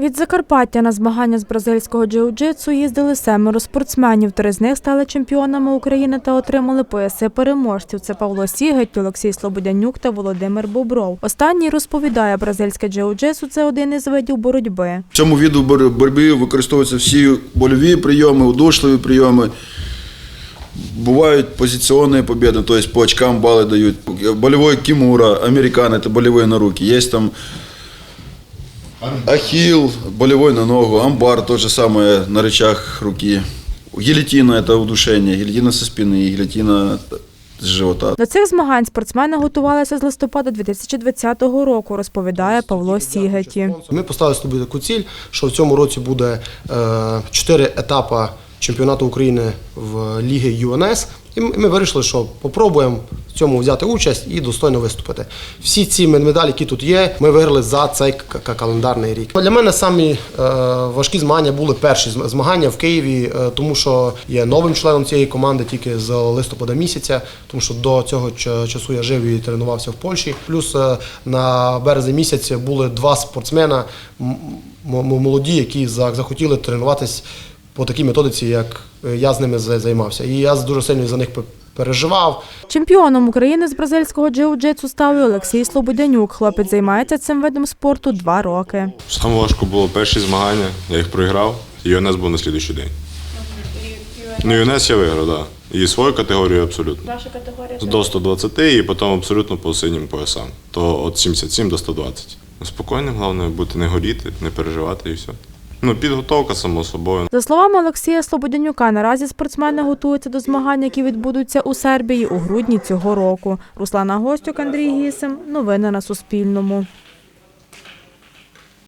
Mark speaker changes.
Speaker 1: Від Закарпаття на змагання з бразильського джиу-джитсу їздили семеро спортсменів. Три з них стали чемпіонами України та отримали пояси переможців. Це Павло Сігеть, Олексій Слободянюк та Володимир Бобров. Останній розповідає, бразильське джиу-джитсу – це один із видів боротьби.
Speaker 2: В цьому віду бор- боротьби використовуються всі больові прийоми, удушливі прийоми. Бувають позиционные победы, то есть по очкам баллы дают. Болевой кимура, американ, это болевые на руки. Есть там ахилл, болевой на ногу, амбар, то же самое на рычаг руки. Гильотина – это удушение, гильотина со спины, гильотина с живота.
Speaker 1: До цих змагань спортсмени готувалися з листопада 2020 року, розповідає Павло Сігеті.
Speaker 3: Ми поставили собі таку ціль, що в цьому році буде е, чотири етапи чемпіонату України в Ліги ЮНС. І ми вирішили, що попробуємо в цьому взяти участь і достойно виступити. Всі ці медалі, які тут є, ми виграли за цей календарний рік. Для мене самі е, важкі змагання були перші зм- змагання в Києві, е, тому що є новим членом цієї команди тільки з листопада місяця, тому що до цього часу я жив і тренувався в Польщі. Плюс е, на березень місяці були два спортсмена молоді, які захотіли тренуватись по такій методиці, як е, я з ними займався. І я дуже сильно за них пе- переживав.
Speaker 1: Чемпіоном України з бразильського джиу-джитсу став і Олексій Слободянюк. Хлопець займається цим видом спорту два роки.
Speaker 4: Саме важко було перші змагання, я їх проіграв, і ЮНЕС був на слідуючий день. Ну, ЮНЕС я виграв, так. Да. І свою категорію абсолютно.
Speaker 1: Ваша категорія?
Speaker 4: До 120 і потім абсолютно по синім поясам. То від 77 до 120. Спокійним, головне бути не горіти, не переживати і все. Ну, підготовка, само собою.
Speaker 1: За словами Олексія Слободянюка, наразі спортсмени готуються до змагань, які відбудуться у Сербії у грудні цього року. Руслана Гостюк, Андрій Гісим. Новини на Суспільному.